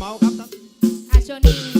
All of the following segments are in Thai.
mau kapten. Asyik.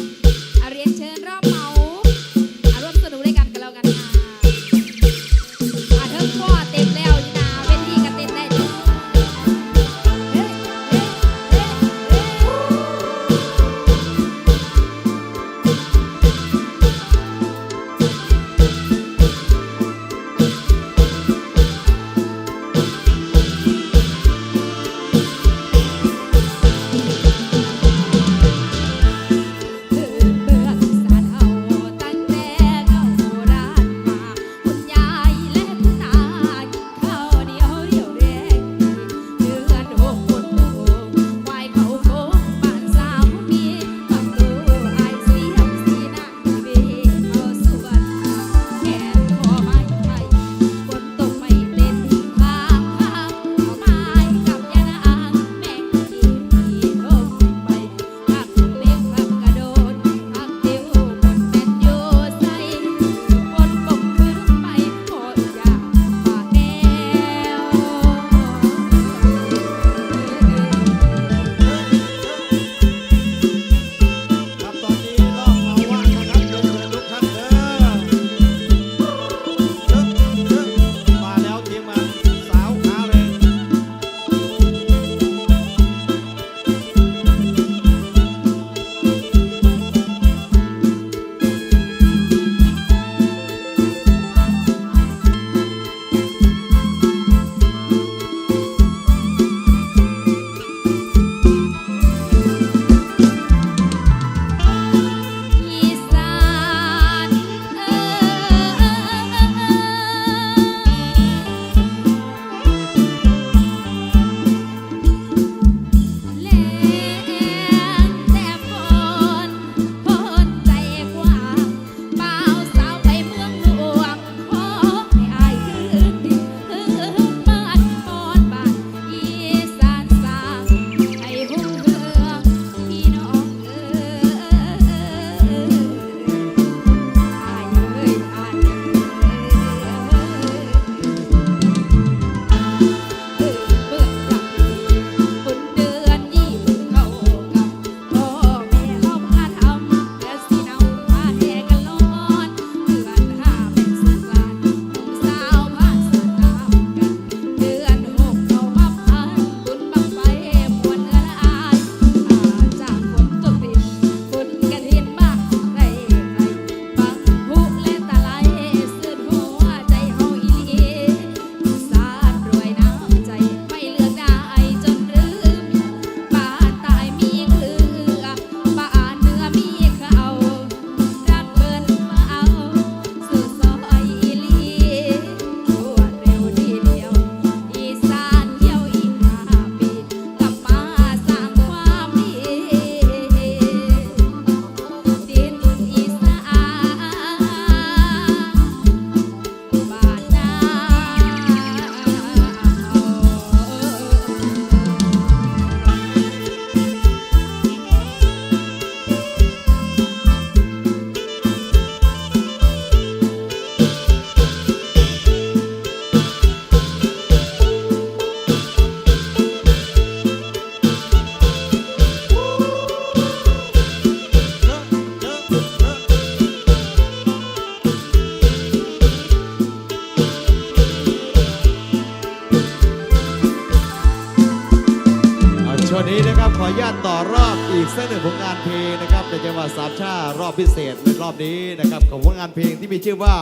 พิเศษในรอบนี้นะครับของผลงานเพลงที่มีชื่อว่า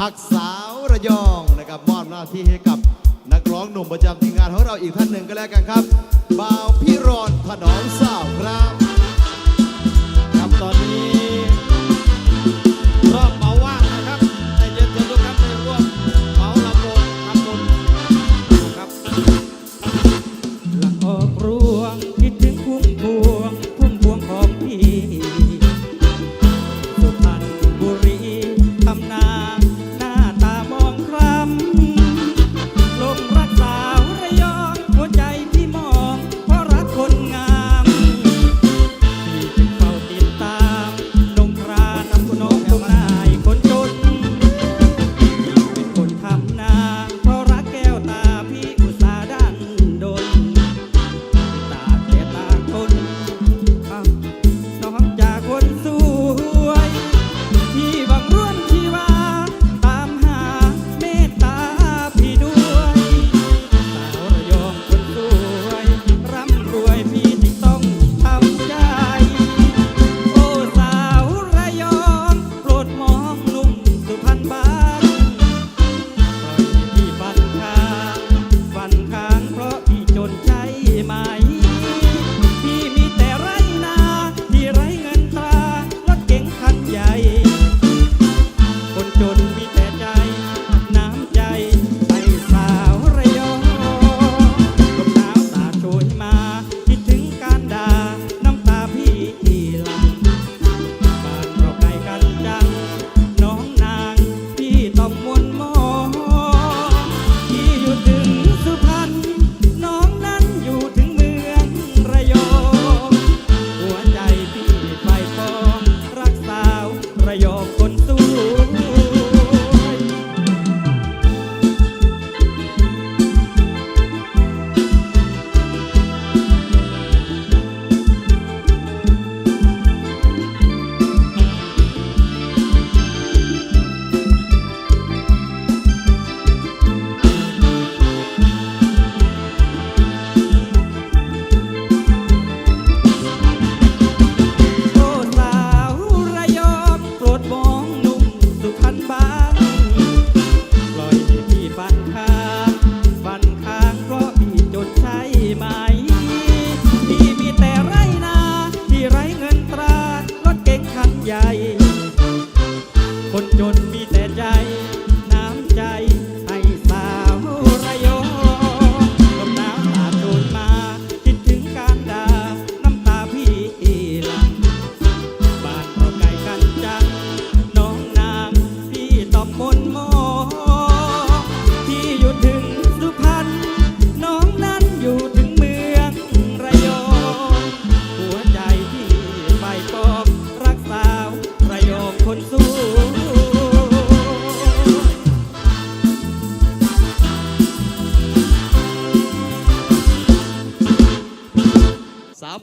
หักสาวระยองนะครับมอบหน้าที่ให้กับนักร้องหนุ่มประจำทีมงานของเราอีกท่านหนึ่งก็แล้วกันครับบ่าวพี่รอนถนอมสาวครับครับตอนนี้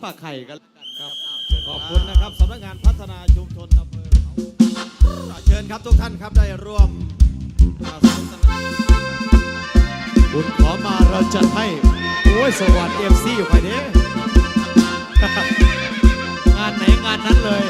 ปากไข่กันครับขอบคุณนะครับสำนักงานพัฒนาชุมชนอำเภอเขาเชิญครับทุกท่านครับได้ร่วมบุญขอมาเราจะให้โอ้ยสวัสดีเอฟซีอยู่ไปเด้งานไหนงานนั้นเลย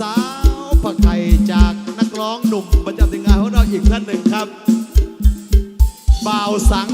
สาวผักไก่จากนักร้องหนุ่มประจำทีมงานของเราอีกท่านหนึ่งครับบ่าวสัง